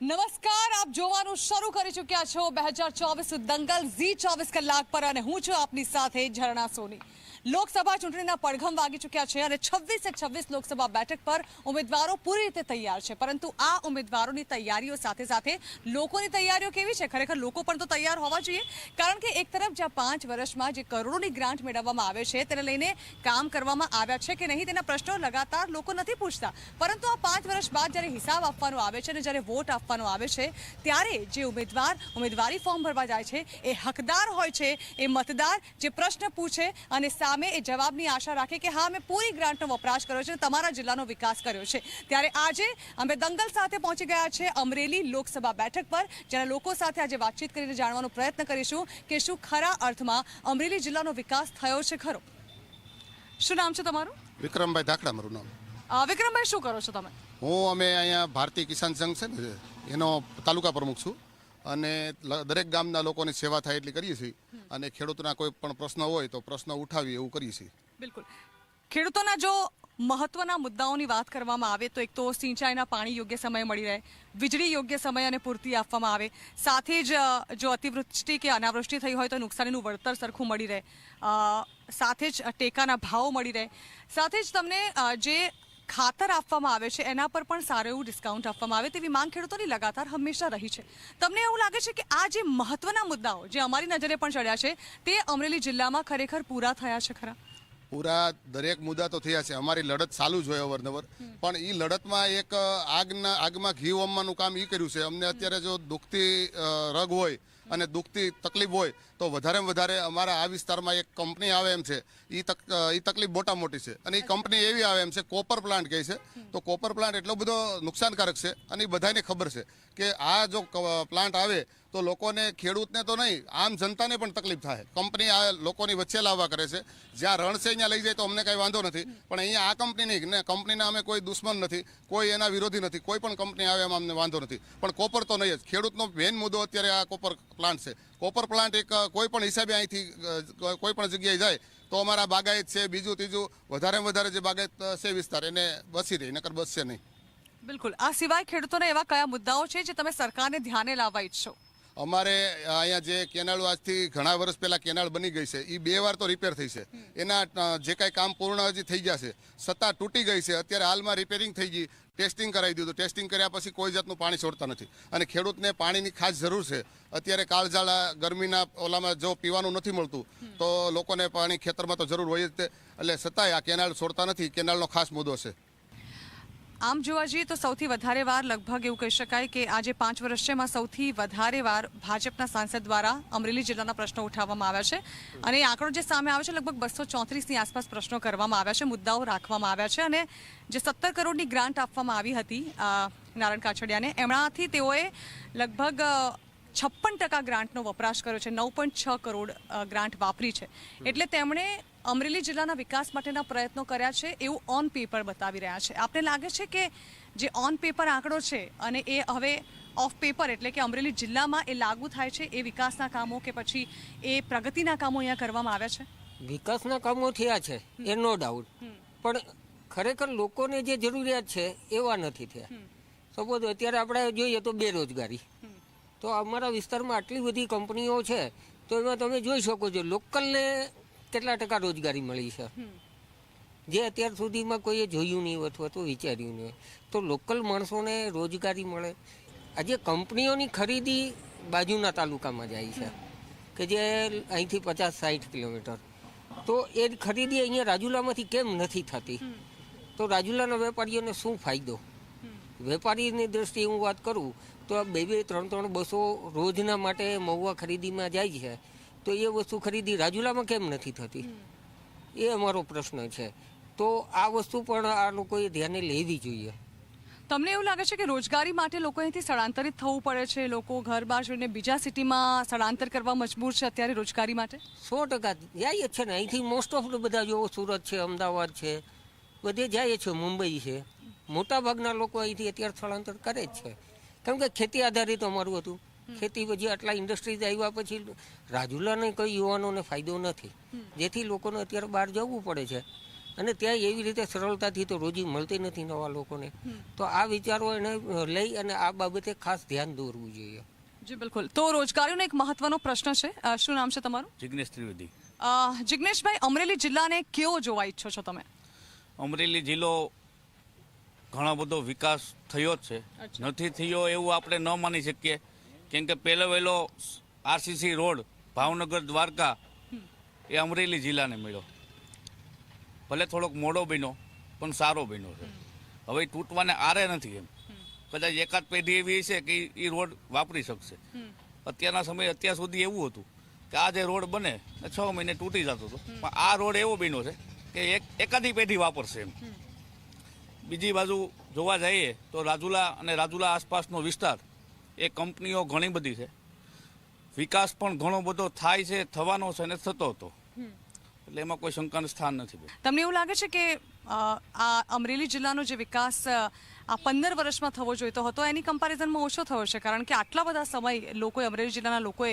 નમસ્કાર, આપ જોવાનું શરૂ કરી ચૂક્યા છો. બે હજાર ચોવીસ દંગલ ઝી ચોવીસ કલાક પર અને હું છું આપની સાથે ઝરણા સોની. લોકસભા ચૂંટણીના પડઘમ વાગી ચૂક્યા છે અને છવ્વીસે છવ્વીસ લોકસભા બેઠક પર ઉમેદવારો પૂરી રીતે તૈયાર છે. પરંતુ આ ઉમેદવારોની તૈયારીઓ સાથે સાથે લોકોની તૈયારીઓ કેવી છે? ખરેખર લોકો પણ તો તૈયાર હોવા જોઈએ. કારણ કે એક તરફ જ્યાં પાંચ વર્ષમાં જે કરોડોની ગ્રાન્ટ મેળવવામાં આવે છે, તેને લઈને કામ કરવામાં આવ્યા છે કે નહીં તેના પ્રશ્નો લગાતાર લોકો નથી પૂછતા. પરંતુ આ પાંચ વર્ષ બાદ જ્યારે હિસાબ આપવાનો આવે છે અને જ્યારે વોટ આપવાનો આવે છે, ત્યારે જે ઉમેદવાર ઉમેદવારી ફોર્મ ભરવા જાય છે, એ હકદાર હોય છે, એ મતદાર જે પ્રશ્ન પૂછે અને સામે એ જવાબની આશા રાખે કે હા અમે પૂરી ગ્રાન્ટનો વપરાશ કર્યો છે તમારા જિલ્લાનો વિકાસ કર્યો છે. ત્યારે આજે અમે દંગલ સાથે પહોંચી ગયા છે અમરેલી લોકસભા બેઠક પર જેના લોકો સાથે આજે વાતચીત કરીને જાણવાનો પ્રયત્ન કરીશું કે શું ખરા અર્થમાં અમરેલી જિલ્લાનો વિકાસ થયો છે ખરો. શું નામ છે તમારું? વિક્રમભાઈ ધાકડા મારું નામ. વિક્રમભાઈ શું કરો છો તમે? હું અમે અહીંયા ભારતીય કિસાન સંઘ છે ને એનો તાલુકા પ્રમુખ છું. અને દરેક ગામના લોકોની સેવા થાય એટલી કરીએ છીએ. અને ખેડૂતના કોઈ પણ પ્રશ્ન હોય તો પ્રશ્ન ઉઠાવી એવું કરીએ છીએ. બિલકુલ. ખેડૂતોના જો મહત્વના મુદ્દાઓની વાત કરવામાં આવે તો એક તો સિંચાઈના પાણી યોગ્ય સમયે મળી રહે, વીજળી યોગ્ય સમય અને પૂરતી આપવામાં આવે. સાથે જ જો અતિવૃષ્ટિ કે અનાવૃષ્ટિ થઈ હોય તો નુકસાનીનું વળતર સરખું મળી રહે. સાથે જ ટેકાના ભાવો મળી રહે. સાથે જ તમને જે ખાતર આપવામાં આવે છે એના પર પણ સારું એવું ડિસ્કાઉન્ટ આપવામાં આવે તેવી માંગ ખેડૂતોની લગાતાર હંમેશા રહી છે. તમને એવું લાગે છે કે આ જે મહત્વના મુદ્દાઓ જે અમારી નજરે પણ ચડ્યા છે તે અમરેલી જિલ્લામાં ખરેખર પૂરા થયા છે ખરા? પૂરા દરેક મુદ્દા તો થયા છે. અમારી લડત ચાલુ જ હોય અવારનવાર. પણ એ લડતમાં એક આગના આગમાં ઘી હોમવાનું કામ એ કર્યું છે. અમને અત્યારે જો દુખતી રગ હોય અને દુઃખતી તકલીફ હોય તો વધારેમાં વધારે અમારા આ વિસ્તારમાં એક કંપની આવે એમ છે. એ તક એ તકલીફ મોટા મોટી છે. અને એ કંપની એવી આવે એમ છે, કોપર પ્લાન્ટ કહે છે. તો કોપર પ્લાન્ટ એટલો બધો નુકસાનકારક છે અને એ બધાને ખબર છે કે આ જો પ્લાન્ટ આવે તો લોકોને ખેડૂતને તો નહીં, આમ જનતાને પણ તકલીફ થાય. કંપની આ લોકોની વચ્ચે લાવવા કરે છે. જ્યાં રણ છે અહીંયા લઈ જાય તો અમને કાંઈ વાંધો નથી. પણ અહીંયા આ કંપની નહીં, ને કંપનીના અમે કોઈ દુશ્મન નથી, કોઈ એના વિરોધી નથી, કોઈ પણ કંપની આવે એમાં અમને વાંધો નથી. પણ કોપર તો નહીં જ. ખેડૂતનો મેઇન મુદ્દો અત્યારે આ કોપર પ્લાન્ટ છે. કોપર પ્લાન્ટ એક કોઈ પણ હિસાબે અહીંથી કોઈ પણ જગ્યાએ જાય, તો અમારા બાગાયત છે, બીજું ત્રીજું, વધારેમાં વધારે જે બાગાયત છે વિસ્તાર, એને બસી રહી, નકર બસશે નહીં. બિલકુલ. આ સિવાય ખેડૂતોને એવા કયા મુદ્દાઓ છે જે તમે સરકારને ધ્યાને લાવવા ઈચ્છો? અમારે અહીંયા જે કેનાલ આજથી ઘણા વર્ષ પહેલાં કેનાલ બની ગઈ છે એ બે વાર તો રિપેર થઈ છે. એના જે કાંઈ કામ પૂર્ણ હજી થઈ છે છતાં તૂટી ગઈ છે અત્યારે હાલમાં રિપેરિંગ થઈ ગઈ ટેસ્ટિંગ કરાવી દીધું. ટેસ્ટિંગ કર્યા પછી કોઈ જાતનું પાણી છોડતા નથી. અને ખેડૂતને પાણીની ખાસ જરૂર છે. અત્યારે કાળઝાળા ગરમીના ઓલામાં જો પીવાનું નથી મળતું તો લોકોને પાણી ખેતરમાં તો જરૂર હોય જ તે. એટલે છતાંય આ કેનાલ છોડતા નથી કેનાલનો ખાસ મુદ્દો છે. આમ જોવા જઈએ તો સૌથી વધારે વાર લગભગ એવું કહી શકાય કે આજે પાંચ વર્ષ છે એમાં સૌથી વધારે વાર ભાજપના સાંસદ દ્વારા અમરેલી જિલ્લાના પ્રશ્નો ઉઠાવવામાં આવ્યા છે. અને આંકડો જે સામે આવે છે લગભગ બસો ચોત્રીસની આસપાસ પ્રશ્નો કરવામાં આવ્યા છે મુદ્દાઓ રાખવામાં આવ્યા છે અને જે સત્તર કરોડની ગ્રાન્ટ આપવામાં આવી હતી નારાયણ કાછડિયાને એમણાથી તેઓએ લગભગ છપ્પન ટકા ગ્રાન્ટનો વપરાશ કર્યો છે નવ પોઈન્ટ છ કરોડ ગ્રાન્ટ વાપરી છે. એટલે તેમણે અમરેલી જિલ્લાના વિકાસ માટેના પ્રયત્નો કર્યા છે એવું ઓન પેપર બતાવી રહ્યા છે. આપને લાગે છે કે જે ઓન પેપર આંકડો છે અને એ હવે ઓફ પેપર એટલે કે અમરેલી જિલ્લામાં એ લાગુ થાય છે એ વિકાસના કામો કે પછી એ પ્રગતિના કામો અહીંયા કરવામાં આવ્યા છે? વિકાસના કામો થયા છે એ નો ડાઉટ પણ ખરેખર લોકોને જે જરૂરિયાત છે એવા નથી થયા. સપોઝ અત્યારે આપણે જોઈએ તો બેરોજગારી. તો અમારા વિસ્તારમાં આટલી બધી કંપનીઓ છે તો એમાં તમે જોઈ શકો છો લોકલને કેટલા ટકા રોજગારી મળી છે? જે અત્યાર સુધીમાં કોઈએ જોયું નહીં અથવા તો વિચાર્યું નહીં. તો લોકલ માણસોને રોજગારી મળે. આજે કંપનીઓની ખરીદી બાજુના તાલુકામાં જાય છે કે જે અહીંથી પચાસ સાઠ કિલોમીટર. તો એ ખરીદી અહીંયા રાજુલામાંથી કેમ નથી થતી? તો રાજુલાના વેપારીઓને શું ફાયદો? વેપારીની દ્રષ્ટિએ હું વાત કરું તો આ બે બે ત્રણ ત્રણ બસો રોજના માટે મહુવા ખરીદીમાં જાય છે. તો એ વસ્તુ ખરીદી રાજુલામાં કેમ નથી થતી? એ અમારો પ્રશ્ન છે. તો આ વસ્તુ પણ આ લોકોએ ધ્યાને લેવી જોઈએ. તમને એવું લાગે છે કે રોજગારી માટે લોકો અહીંથી સ્થળાંતરિત થવું પડે છે? લોકો ઘર બહાર છોડીને બીજા સિટીમાં સ્થળાંતર કરવા મજબૂર છે અત્યારે રોજગારી માટે? સો ટકા જાય છે ને. અહીંથી મોસ્ટ ઓફ બધા જો સુરત છે અમદાવાદ છે બધે જાય છે મુંબઈ છે. મોટાભાગના લોકો અહીંથી અત્યારે સ્થળાંતર કરે જ છે. કેમ કે ખેતી આધારિત અમારું હતું. ખેતી પછી આટલા ઇન્ડસ્ટ્રીઝ આવ્યા પછી રાજુલાને કોઈ યુવાનોને ફાયદો નથી. જેથી લોકોને અત્યારે બહાર જવું પડે છે. અને ત્યાં એવી રીતે સરળતાથી તો રોજી મળતી નથી નવા લોકોને. તો આ વિચારો એને લઈ અને આ બાબતે ખાસ ધ્યાન દોરવું જોઈએ. જી બિલકુલ. તો રોજગારીનો એક મહત્વનો પ્રશ્ન છે. શું નામ છે તમારું? જિગ્નેશ ત્રિવેદી. અ, જિગ્નેશભાઈ અમરેલી જિલ્લાને કેવો જોવા ઈચ્છો છો તમે? અમરેલી જિલ્લો ઘણો બધો વિકાસ થયો જ છે. નથી થયો એવું આપણે ન માની શકીએ. કેમ કે પહેલો વહેલો આરસીસી રોડ, ભાવનગર, દ્વારકા, એ અમરેલી જિલ્લાને મળ્યો. ભલે થોડોક મોડો બન્યો, પણ સારો બન્યો છે. હવે તૂટવાને આરે નથી એમ. કદાચ એકાદ પેઢી એવી છે કે ઈ રોડ વાપરી શકશે. અત્યારના સમયે અત્યાર સુધી એવું હતું કે આ જે રોડ બને, એ છ મહિને તૂટી જતો હતો. પણ આ રોડ એવો બન્યો છે કે એક, એકાદી પેઢી વાપરશે એમ. બીજી બાજુ જોવા જઈએ તો રાજુલા અને રાજુલા આસપાસનો વિસ્તાર એ કંપનીઓ ઘણી બધી છે. વિકાસ પણ ઘણો બધો થાય છે થવાનો છે અને થતો હતો. એટલે એમાં કોઈ શંકાનું સ્થાન નથી તમને એવું લાગે છે કે આ અમરેલી જિલ્લાનો જે વિકાસ આ પંદર વર્ષમાં થવો જોઈતો હતો એની કમ્પેરિઝનમાં ઓછો થયો છે? કારણ કે આટલા બધા સમય લોકોએ અમરેલી જિલ્લાના લોકોએ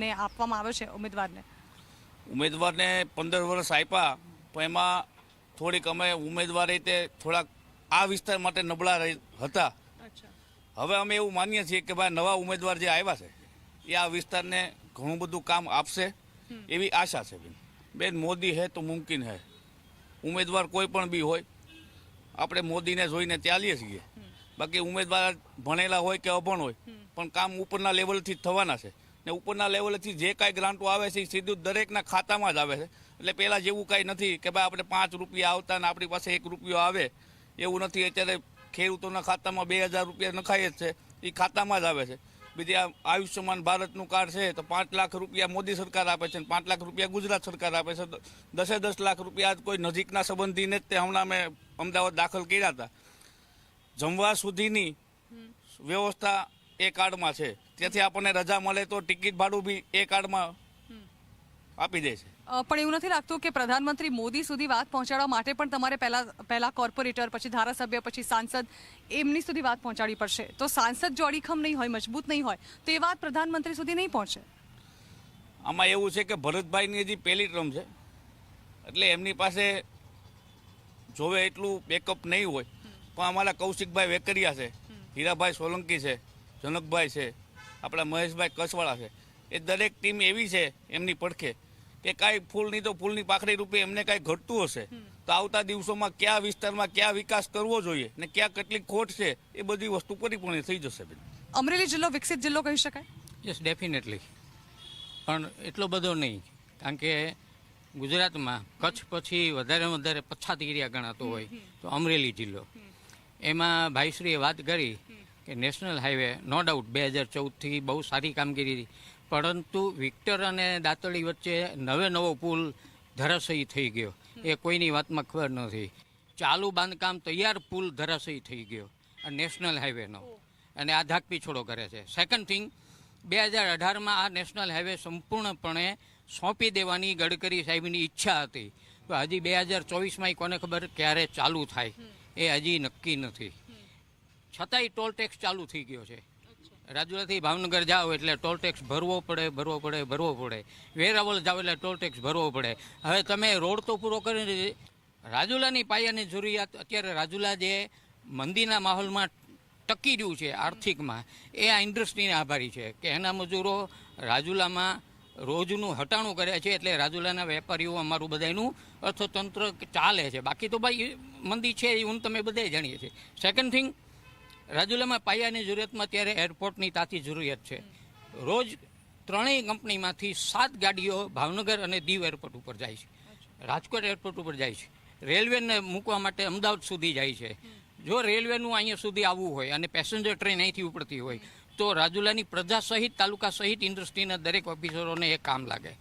ને આપવામાં આવ્યો છે ઉમેદવારને. ઉમેદવારને પંદર વર્ષ આપ્યા પણ એમાં થોડીક અમે ઉમેદવાર રીતે થોડાક આ વિસ્તાર માટે નબળા હતા. હવે અમે એવું માનીએ છીએ કે ભાઈ નવા ઉમેદવાર જે આવ્યા છે એ આ વિસ્તારને ઘણું બધું કામ આપશે એવી આશા છે બેન. બેન મોદી હે તો મુમકિન હે. ઉમેદવાર કોઈ પણ બી હોય આપણે મોદીને જોઈને ચાલીએ છીએ. બાકી ઉમેદવાર ભણેલા હોય કે અભણ હોય પણ કામ ઉપરના લેવલથી જ થવાના છે. ને ઉપરના લેવલથી જે કાંઈ ગ્રાન્ટો આવે છે એ સીધું દરેકના ખાતામાં જ આવે છે. એટલે પહેલાં જેવું કાંઈ નથી કે ભાઈ આપણે પાંચ રૂપિયા આવતા ને આપણી પાસે એક રૂપિયો આવે એવું નથી. અત્યારે ખેડૂતોના ખાતામાં બે હજાર રૂપિયા નખાય જ છે. એ ખાતામાં જ આવે છે. બીજી આ આયુષ્યમાન ભારતનું કાર્ડ છે તો પાંચ લાખ રૂપિયા મોદી સરકાર આપે છે અને પાંચ લાખ રૂપિયા ગુજરાત સરકાર આપે છે. દસે દસ લાખ રૂપિયા કોઈ નજીકના સંબંધીને જ તે હમણાં મેં અમદાવાદ દાખલ કર્યા હતા. જમવા સુધીની વ્યવસ્થા એ કાર્ડમાં છે. તેથી આપણને રજા મળે તો ટિકિટ ભાડું બી એ કાર્ડમાં આપી દે છે. પણ એવું નથી લાગતું કે પ્રધાનમંત્રી મોદી સુધી વાત પહોંચાડવા માટે પણ તમારે પહેલા પહેલા કોર્પોરેટર પછી ધારાસભ્ય પછી સાંસદ એમની સુધી વાત પહોંચાડવી પડશે. તો સાંસદ જો અડીખમ નહીં હોય મજબૂત નહીં હોય તો એ વાત પ્રધાનમંત્રી સુધી નહીં પહોંચે. આમાં એવું છે કે ભરતભાઈની હજી પહેલી ટર્મ છે. એટલે એમની પાસે જોવે એટલું બેકઅપ નહીં હોય. પણ અમારા કૌશિકભાઈ વેકરિયા છે હીરાભાઈ સોલંકી છે જનકભાઈ છે આપણા મહેશભાઈ કસવાળા છે. એ દરેક ટીમ એવી છે એમની પડખે. કે કાંઈ ફૂલની તો ફૂલની પાખડી રૂપે એમને કાંઈ ઘટતું હશે. તો આવતા દિવસોમાં કયા વિસ્તારમાં ક્યાં વિકાસ કરવો જોઈએ ને ક્યાં કેટલી ખોટ છે એ બધી વસ્તુ પરિપૂર્ણ થઈ જશે બેન. અમરેલી જિલ્લો વિકસિત જિલ્લો કહી શકાય? યસ ડેફિનેટલી પણ એટલો બધો નહીં કારણ કે ગુજરાતમાં કચ્છ પછી વધારે વધારે પછાત એરિયા ગણાતો હોય તો અમરેલી જિલ્લો. એમાં ભાઈશ્રીએ વાત કરી કે નેશનલ હાઈવે નો ડાઉટ બે હજાર ચૌદથી બહુ સારી કામગીરી હતી પરંતુ વિક્ટર અને દાતળી વચ્ચે નવે નવો પુલ ધરાશયી થઈ ગયો. એ કોઈની વાતમાં ખબર નથી. ચાલુ બાંધકામ તૈયાર પુલ ધરાશયી થઈ ગયો. આ નેશનલ હાઈવેનો. અને આ ધાક પીછોડો કરે છે. સેકન્ડ થિંગ બે હજાર અઢારમાં આ નેશનલ હાઈવે સંપૂર્ણપણે સોંપી દેવાની ગડકરી સાહેબની ઈચ્છા હતી. તો હજી બે હજાર ચોવીસમાં કોને ખબર ક્યારે ચાલુ થાય? એ હજી નક્કી નથી. છતાંય ટોલ ટેક્સ ચાલુ થઈ ગયો છે. રાજુલાથી ભાવનગર જાઓ એટલે ટોલ ટેક્સ ભરવો પડે ભરવો પડે ભરવો પડે. વેરાવળ જાઓ એટલે ટોલ ટેક્સ ભરવો પડે. હવે તમે રોડ તો પૂરો કરીને રાજુલાની પાયાની જરૂરિયાત અત્યારે રાજુલા જે મંદીના માહોલમાં ટકી રહ્યું છે આર્થિકમાં, એ આ ઇન્ડસ્ટ્રીને આભારી છે કે એના મજૂરો રાજુલામાં રોજનું હટાણું કરે છે એટલે રાજુલાના વેપારીઓ અમારું બધાનું અર્થતંત્ર ચાલે છે. બાકી તો ભાઈ મંદી છે એ હું તમે બધા જાણીએ છીએ. સેકન્ડ થિંગ રાજુલામાં પાયાની જરૂરિયાતમાં અત્યારે એરપોર્ટની તાતી જરૂરિયાત છે. રોજ ત્રણેય કંપનીમાંથી સાત ગાડીઓ ભાવનગર અને દીવ એરપોર્ટ ઉપર જાય છે. રાજકોટ એરપોર્ટ ઉપર જાય છે. રેલવેને મૂકવા માટે અમદાવાદ સુધી જાય છે. જો રેલવેનું અહીંયા સુધી આવવું હોય અને પેસેન્જર ટ્રેન અહીંથી ઉપડતી હોય તો રાજુલાની પ્રજા સહિત તાલુકા સહિત ઇન્ડસ્ટ્રીના દરેક ઓફિસરોને એ કામ લાગે.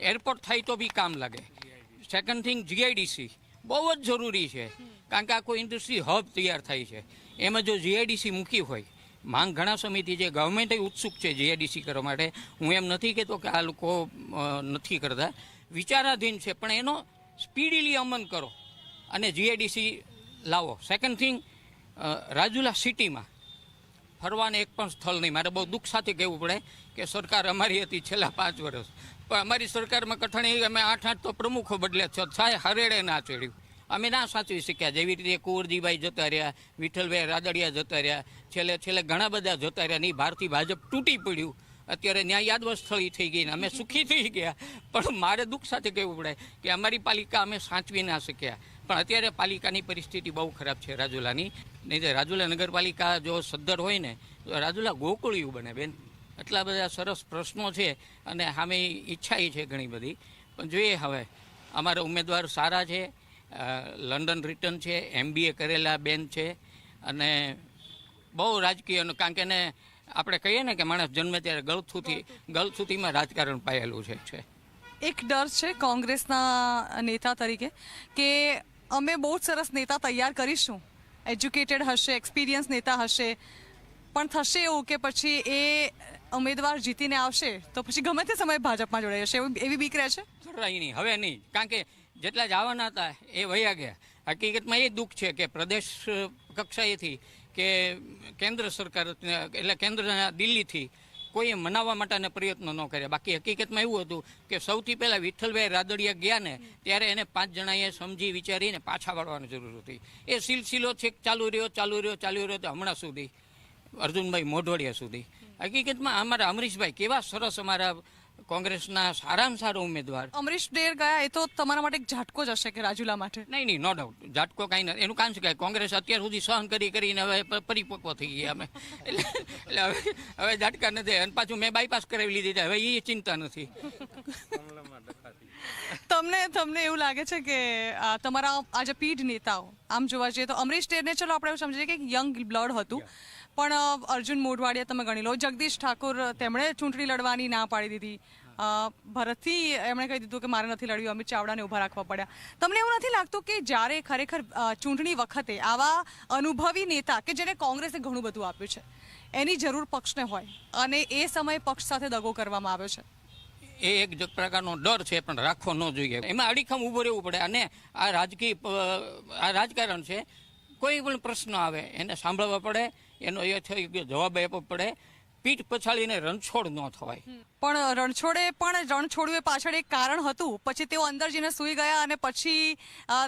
એરપોર્ટ થાય તો બી કામ લાગે. સેકન્ડ થિંગ જીઆઈડીસી બહુ જ જરૂરી છે. કારણ કે આ કોઈ ઇન્ડસ્ટ્રી હબ તૈયાર થાય છે. એમાં જો જીઆઈડીસી મૂકી હોય, માંગ ઘણા સમિતિ જે ગવર્મેન્ટ ઉત્સુક છે જીઆઈડીસી કરવા માટે, હું એમ નથી કહેતો કે આ લોકો નથી કરતા. વિચારાધીન છે, પણ એનો સ્પીડીલી અમન કરો. અને જીઆઈડીસી લાવો. સેકન્ડ થિંગ રાજુલા સિટીમાં ફરવાને એક પણ સ્થળ નહીં. મારે બહુ દુઃખ સાથે કહેવું પડે કે સરકાર અમારી હતી છેલ્લા પાંચ વર્ષ. પણ અમારી સરકારમાં કઠણી અમે આઠ આઠ તો પ્રમુખો બદલ્યા છ, છાય હરેડે ના ચડ્યું. અમે ના સાચવી શક્યા. જેવી રીતે કુંવરજીભાઈ જતા રહ્યા, વિઠ્ઠલભાઈ રાદડિયા જતા રહ્યા, છેલ્લે છેલ્લે ઘણા બધા જતા રહ્યા નહીં ભારતીય ભાજપ તૂટી પડ્યું. અત્યારે ન્યાય યાદવસ્થળી થઈ ગઈ ને અમે સુખી થઈ ગયા. પણ મારે દુઃખ સાથે કહેવું પડે કે અમારી પાલિકા અમે સાચવી ના શક્યા. પણ અત્યારે પાલિકાની પરિસ્થિતિ બહુ ખરાબ છે રાજુલાની. નહીં રાજુલા નગરપાલિકા જો સદ્ધર હોય ને, તો રાજુલા ગોકુળિયું બને, બેન. એટલા બધા સરસ પ્રશ્નો છે અને સામે ઈચ્છા એ છે ઘણી બધી. પણ જોઈએ હવે, અમારા ઉમેદવાર સારા છે લંડન રિટર્ન છે, એમબીએ કરેલા બેન છે, અને બહુ રાજકીયનું કારણ કે એને આપણે કહીએ ને કે માણસ જન્મે ત્યારે ગળથુથી, ગળથુથીમાં રાજકારણ પાયેલું છે એક ડર છે કોંગ્રેસના નેતા તરીકે કે અમે બહુ જ સરસ નેતા તૈયાર કરીશું. એજ્યુકેટેડ હશે એક્સપિરિયન્સ નેતા હશે. પણ થશે એવું કે પછી એ ઉમેદવાર જીતીને આવશે, તો પછી ગમે તે સમયે ભાજપમાં જોડાઈ જશે. એવી બીક રહે છે? જરાય નહીં, હવે નહીં. કારણ કે જેટલા જવાના હતા, એ વયા ગયા. હકીકતમાં એ દુઃખ છે કે પ્રદેશ કક્ષાએથી કે કેન્દ્ર સરકાર, એટલે કેન્દ્રના દિલ્હીથી કોઈએ મનાવવા માટેના પ્રયત્નો ન કર્યા. બાકી હકીકતમાં એવું હતું કે સૌથી પહેલાં વિઠ્ઠલભાઈ રાદડિયા ગયા ને, ત્યારે એને પાંચ જણાએ સમજી વિચારીને પાછા વાળવાની જરૂર હતી. એ સિલસિલો છેક ચાલુ રહ્યો ચાલુ રહ્યો ચાલુ રહ્યો, તો હમણાં સુધી, અર્જુનભાઈ મોઢવાડિયા સુધી. હકીકતમાં અમારા અમરીશભાઈ કેવા સરસ અમારા કોંગ્રેસના સારામાં સારો ઉમેદવાર. અમરીશ ડેર ગયા એ તો તમારા માટે એક ઝાટકો જ હશે કે રાજુલા માટે? નહીં નહીં નો ડાઉટ ઝાટકો કાંઈ નથી. એનું કારણ છે કે કોંગ્રેસ અત્યાર સુધી સહન કરી કરીને હવે પરિપક્વ થઈ ગયા અમે. એટલે હવે હવે ઝાટકા નથી. અને પાછું મેં બાયપાસ કરાવી લીધી છે. હવે એ ચિંતા નથી. તમને તમને એવું લાગે છે કે તમારા આ જે પીઢ નેતાઓ આમ જોવા જઈએ તો અમરીશ ડેરને ચલો આપણે એવું સમજીએ કે યંગ બ્લડ હતું. પણ અર્જુન મોઢવાડિયા તમે ગણી લો. જગદીશ ઠાકોર તેમણે ચૂંટણી લડવાની ના પાડી દીધી. ભરતથી એમણે કહી દીધું કે મારે નથી લડ્યું, અમિત ચાવડાને ઊભા રાખવા પડ્યા. તમને એવું નથી લાગતું કે જ્યારે ખરેખર ચૂંટણી વખતે આવા અનુભવી નેતા કે જેને કોંગ્રેસે ઘણું બધું આપ્યું છે, એની જરૂર પક્ષને હોય અને એ સમયે પક્ષ સાથે દગો કરવામાં આવ્યો છે? એ એક પ્રકારનો ડર છે, પણ રાખવો ન જોઈએ. એમાં અડીખમ ઊભો રહેવું પડે અને આ રાજકીય આ રાજકારણ છે, કોઈ પણ પ્રશ્ન આવે એને સાંભળવા પડે. એનો એ યોગ્ય જવાબ આપવો પડે. પીઠ પછાડીને રણછોડ ન થવાય. પણ રણછોડે પણ રણછોડવે પાછળ એક કારણ હતું. પછી તેઓ અંદર જઈને સૂઈ ગયા અને પછી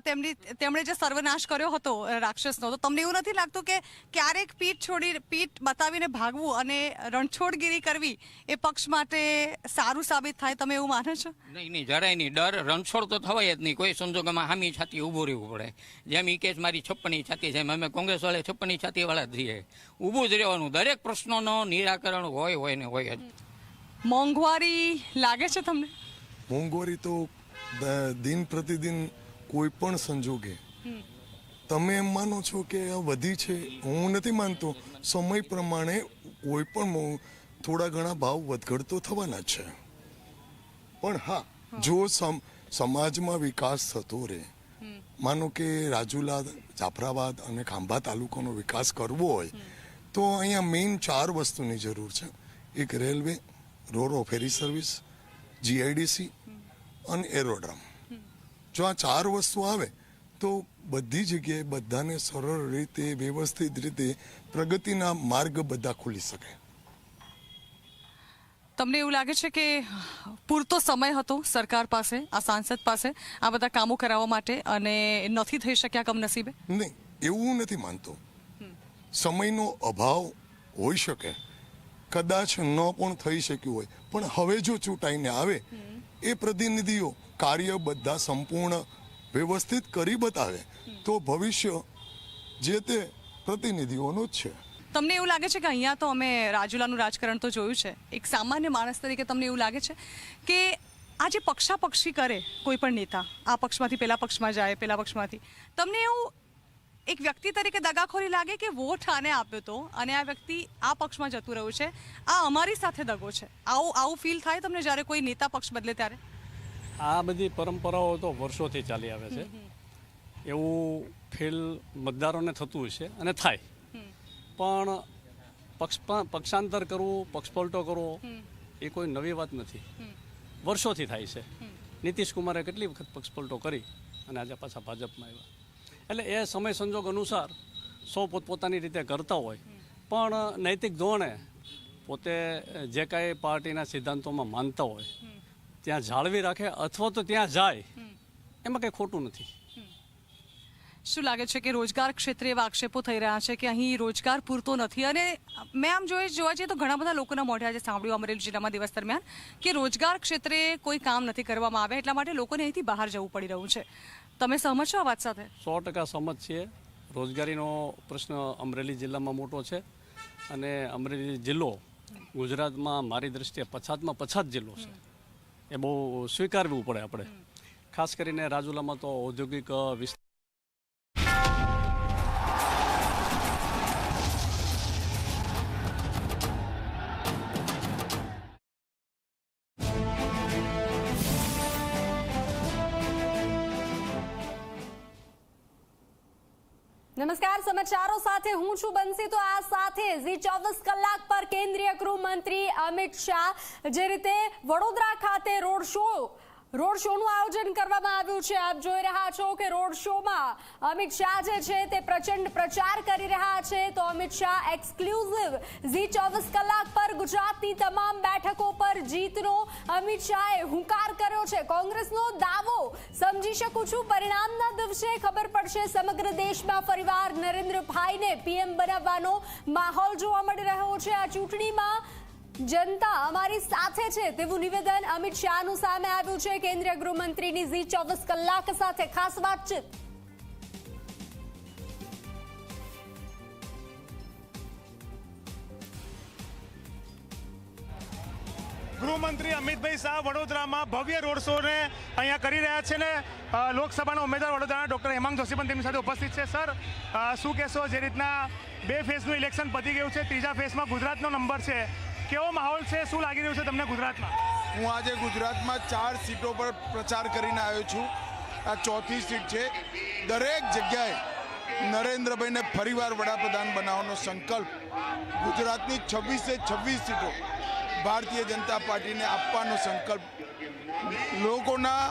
તેમની તેમણે જે સર્વનાશ કર્યો હતો રાક્ષસનો તો તમને એવું નથી લાગતું કે ક્યારેક પીઠ છોડી પીઠ બતાવીને ભાગવું અને રણછોડગીરી કરવી એ પક્ષ માટે સારું સાબિત થાય તમે એવું માનો છો? નહીં નહીં જરાય નહીં. ડર રણછોડ તો થવાય જ નહીં. કોઈ સંજોગોમાં હામી છાતી ઊભું રહેવું પડે. જેમ ઈ કેસ મારી છપ્પની છાતી છે. એમ અમે કોંગ્રેસ વાળા છપ્પની છાતી વાળા જ છીએ. ઊભું જ રહેવાનું. દરેક પ્રશ્નોનો નિરાકરણ હોય હોય ને હોય જ. મોંઘવારી લાગે છે તમને? મોંઘવારી તો દિન પ્રતિદિન કોઈ પણ સંજોગે. તમે એમ માનો છો કે આ વધી છે? હું નથી માનતો. સમય પ્રમાણે કોઈ પણ થોડા ઘણા ભાવ વધઘટ તો થવાના છે. પણ હા જો સમ સમાજમાં વિકાસ થતો રહે માનો કે રાજુલા જાફરાબાદ અને ખાંભા તાલુકાનો વિકાસ કરવો હોય તો અહીંયા મેઇન ચાર વસ્તુની જરૂર છે. એક railway roro ferry service GIDC અને એરોડ્રમ જો આ ચાર વસ્તુ આવે તો બધી જગ્યાએ બધાને સરળ રીતે વ્યવસ્થિત રીતે પ્રગતિના માર્ગ બધા ખુલી શકે. તમને એવું લાગે છે કે પૂરતો સમય હતો સરકાર પાસે આ સાંસદ પાસે આ બધા કામો કરાવવા માટે અને નથી થઈ શક્યા કમનસીબે? નહીં એવું નથી માનતો. સમયનો અભાવ હોઈ શકે. કદાચ ન પણ થઈ શક્યું હોય. પણ હવે જો ચૂંટાઈને આવે, એ પ્રતિનિધિઓ કાર્ય બધા સંપૂર્ણ વ્યવસ્થિત કરી બતાવે, તો ભવિષ્ય જે તે પ્રતિનિધિઓનું જ છે. તમને એવું લાગે છે કે અહીંયા તો અમે રાજુલાનું રાજકારણ તો જોયું છે. એક સામાન્ય માણસ તરીકે તમને એવું લાગે છે કે આ જે પક્ષાપક્ષી કરે કોઈ પણ નેતા, આ પક્ષમાંથી, પેલા પક્ષમાં જાય, પેલા પક્ષમાંથી, તમને એવું એક વ્યક્તિ તરીકે દગાખોરી લાગે કે વોટ આને આપ્યો તો? અને આ વ્યક્તિ આ પક્ષમાં જતું રહ્યું છે. આ અમારી સાથે દગો છે. આવું આવું ફીલ થાય તમને જ્યારે કોઈ નેતા પક્ષ બદલે ત્યારે? આ બધી પરંપરાઓ તો વર્ષોથી ચાલી આવે છે. એવું ફીલ મતદારોને થતું હશે અને થાય. પણ પક્ષ પક્ષાંતર કરવું પક્ષપલટો કરવો એ કોઈ નવી વાત નથી. વર્ષોથી થાય છે. નીતિશ કુમારે કેટલી વખત પક્ષપલટો કરી અને આજે પાછા ભાજપમાં આવ્યા? એટલે એ સમય સંજોગ અનુસાર સૌ પોતપોતાની રીતે કરતા હોય. પણ નૈતિક ધોરણે પોતે જે કાંઈ પાર્ટીના સિદ્ધાંતોમાં માનતા હોય, ત્યાં જાળવી રાખે અથવા તો ત્યાં જાય, એમાં કંઈ ખોટું નથી. શું લાગે છે કે રોજગાર ક્ષેત્રે એવા આક્ષેપો થઈ રહ્યા છે કે અહીં રોજગાર પૂરતો નથી? અને મેં આમ જોઈ જોવા જઈએ તો ઘણા બધા લોકોના મોઢે આજે સાંભળ્યું અમરેલી જિલ્લામાં દિવસ દરમિયાન કે રોજગાર ક્ષેત્રે કોઈ કામ નથી કરવામાં આવે એટલા માટે લોકોને અહીંથી બહાર જવું પડી રહ્યું છે. તમે સહમત છો આ વાત સાથે? સો ટકા સહમત છીએ. રોજગારીનો પ્રશ્ન અમરેલી જિલ્લામાં મોટો છે અને અમરેલી જિલ્લો ગુજરાતમાં મારી દ્રષ્ટિએ પછાતમાં પછાત જિલ્લો છે. એ બહુ સ્વીકારવું પડે આપણે. ખાસ કરીને રાજુલામાં તો ઔદ્યોગિક વિસ્તાર નમસ્કાર, સમાચારો સાથે હું છું બંસી. તો આ સાથે ઝી ચોવીસ કલાક પર કેન્દ્રીય ગૃહમંત્રી અમિત શાહ જે રીતે વડોદરા ખાતે રોડ શો રોડ શોનું આયોજન કરવામાં આવ્યું છે. આપ જોઈ રહ્યા છો કે રોડ શોમાં અમિત શાહ જે છે તે પ્રચંડ પ્રચાર કરી રહ્યા છે. તો અમિત શાહ એક્સક્લુઝિવ ઝી ચોવીસ કલાક પર ગુજરાતની તમામ બેઠકો પર જીતનો અમિત શાહે હુંકાર કર્યો છે. કોંગ્રેસનો દાવો સમજી શકું છું. પરિણામના દિવસે ખબર પડશે સમગ્ર દેશમાં ફરીવાર નરેન્દ્રભાઈને પીએમ બનાવવાનો માહોલ જોવા મળી રહ્યો છે. આ ચૂંટણીમાં જનતા અમારી સાથે છે તેવું નિવેદન અમિત શાહનું સામે આવ્યું છે. કેન્દ્રીય ગૃહમંત્રીની ઝી ચોવીસ કલાક સાથે ખાસ વાતચીત. ગૃહમંત્રી અમિતભાઈ શાહ વડોદરામાં ભવ્ય રોડ શોને અહીંયા કરી રહ્યા છે ને લોકસભાના ઉમેદવાર વડોદરાના ડોક્ટર હેમાંગ જોશી પણ તેમની સાથે ઉપસ્થિત છે. સર શું કહેશો? જે રીતના બે ફેઝનું ઇલેક્શન પતી ગયું છે, ત્રીજા ફેઝમાં ગુજરાતનો નંબર છે. કેવો માહોલ છે, શું લાગી રહ્યું છે તમને ગુજરાતમાં? હું આજે ગુજરાતમાં ચાર સીટો પર પ્રચાર કરીને આવ્યો છું. આ ચોથી સીટ છે. દરેક જગ્યાએ નરેન્દ્રભાઈને ફરીવાર વડાપ્રધાન બનાવવાનો સંકલ્પ ગુજરાતની છવ્વીસે છવ્વીસ સીટો ભારતીય જનતા પાર્ટીને આપવાનો સંકલ્પ લોકોના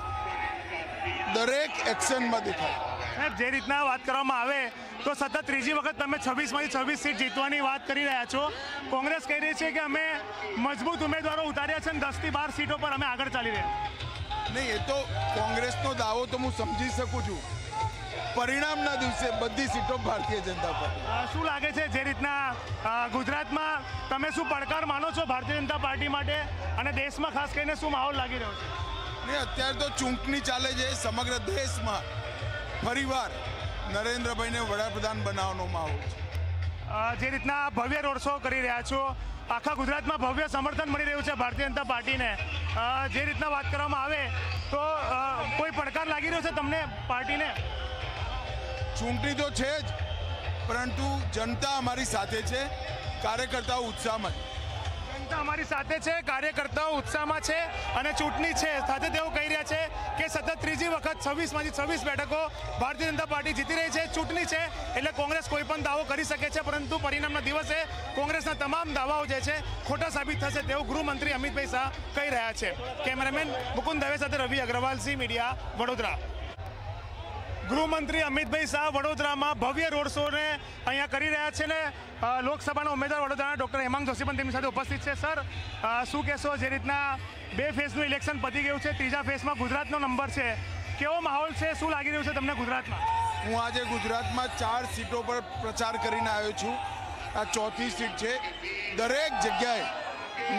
દરેક એક્શનમાં દેખાય. સાહેબ જે રીતના વાત કરવામાં આવે તો સતત ત્રીજી વખત તમે છવ્વીસમાંથી છવ્વીસ સીટ જીતવાની વાત કરી રહ્યા છો. કોંગ્રેસ કહી રહી છે કે અમે મજબૂત ઉમેદવારો ઉતાર્યા છે અને દસથી બાર સીટો પર અમે આગળ ચાલી રહ્યા નહીં એ તો કોંગ્રેસનો દાવો તો હું સમજી શકું છું. પરિણામના દિવસે બધી સીટો ભારતીય જનતા પાર્ટી. શું લાગે છે જે રીતના ગુજરાતમાં તમે શું પડકાર માનો છો ભારતીય જનતા પાર્ટી માટે અને દેશમાં ખાસ કરીને શું માહોલ લાગી રહ્યો છે? ને અત્યારે તો ચૂંટણી ચાલે છે સમગ્ર દેશમાં. ફરીવાર નરેન્દ્રભાઈને વડાપ્રધાન બનાવવાનો માહોલ છે. જે રીતના ભવ્ય રોડ શો કરી રહ્યા છો આખા ગુજરાતમાં ભવ્ય સમર્થન મળી રહ્યું છે ભારતીય જનતા પાર્ટીને. જે રીતના વાત કરવામાં આવે તો કોઈ પડકાર લાગી રહ્યો છે તમને પાર્ટીને? ચૂંટણી તો છે જ પરંતુ જનતા અમારી સાથે છે કાર્યકર્તાઓ ઉત્સાહમાં જનતા અમારી સાથે છે, કાર્યકર્તાઓ ઉત્સાહમાં છે અને ચૂંટણી છે. સાથે તેઓ કહી રહ્યા છે કે સતત ત્રીજી વખત છવ્વીસમાંથી છવ્વીસ બેઠકો ભારતીય જનતા પાર્ટી જીતી રહી છે. ચૂંટણી છે એટલે કોંગ્રેસ કોઈ પણ દાવો કરી શકે છે, પરંતુ પરિણામના દિવસે કોંગ્રેસના તમામ દાવાઓ જે છે ખોટા સાબિત થશે તેવું ગૃહમંત્રી અમિતભાઈ શાહ કહી રહ્યા છે. કેમેરામેન મુકુંદ દવે સાથે રવિ અગ્રવાલ, સી મીડિયા વડોદરા. ગૃહમંત્રી અમિતભાઈ શાહ વડોદરામાં ભવ્ય રોડ શોને અહીંયા કરી રહ્યા છે ને લોકસભાના ઉમેદવાર વડોદરાના ડૉક્ટર હેમાંગ જોશી પણ તેમની સાથે ઉપસ્થિત છે. સર શું કહેશો જે રીતના બે ફેઝનું ઇલેક્શન પતી ગયું છે, ત્રીજા ફેઝમાં ગુજરાતનો નંબર છે. કેવો માહોલ છે, શું લાગી રહ્યું છે તમને ગુજરાતમાં? હું આજે ગુજરાતમાં ચાર સીટો પર પ્રચાર કરીને આવ્યો છું. આ ચોથી સીટ છે. દરેક જગ્યાએ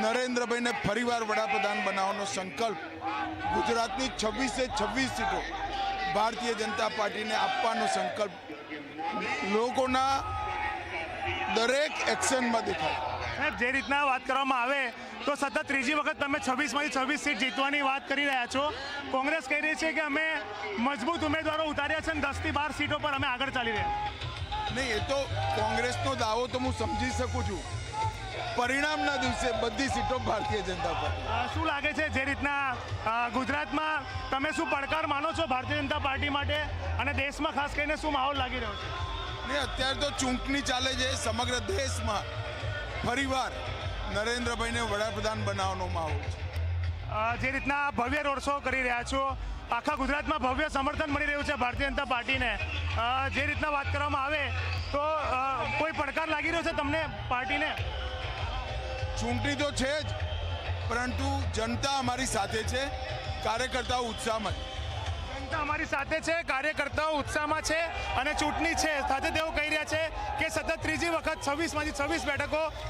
નરેન્દ્રભાઈને ફરીવાર વડાપ્રધાન બનાવવાનો સંકલ્પ ગુજરાતની છવ્વીસે છવ્વીસ સીટો ભારતીય જનતા પાર્ટીને આપવાનો સંકલ્પ લોકોના દરેક એક્શનમાં દેખાય. સાહેબ જે રીતના વાત કરવામાં આવે તો સતત ત્રીજી વખત તમે છવ્વીસમાંથી છવ્વીસ સીટ જીતવાની વાત કરી રહ્યા છો. કોંગ્રેસ કહી રહી છે કે અમે મજબૂત ઉમેદવારો ઉતાર્યા છે અને દસથી બાર સીટો પર અમે આગળ ચાલી રહ્યા નહીં એ તો કોંગ્રેસનો દાવો તો હું સમજી શકું છું. પરિણામના દિવસે બધી સીટો ભારતીય જનતા પાર્ટી. શું લાગે છે જે રીતના ગુજરાતમાં તમે શું પડકાર માનો છો ભારતીય જનતા પાર્ટી માટે અને દેશમાં ખાસ કરીને શું માહોલ લાગી રહ્યો છે? ને અત્યારે તો ચૂંટણી ચાલે છે સમગ્ર દેશમાં. ફરીવાર નરેન્દ્રભાઈને વડાપ્રધાન બનાવવાનો માહોલ છે. જે રીતના ભવ્ય રોડ શો કરી રહ્યા છો આખા ગુજરાતમાં ભવ્ય સમર્થન મળી રહ્યું છે ભારતીય જનતા પાર્ટીને. જે રીતના વાત કરવામાં આવે તો કોઈ પડકાર લાગી રહ્યો છે તમને પાર્ટીને? ચૂંટણી તો છે જ, પરંતુ જનતા અમારી સાથે છે, કાર્યકર્તાઓ ઉત્સાહમાં જનતા અમારી સાથે છે, કાર્યકર્તાઓ ઉત્સાહમાં છે અને ચૂંટણી છે. સાથે તેઓ કહી રહ્યા છે કે સતત ત્રીજી વખત છવ્વીસમાંથી છવ્વીસ બેઠકો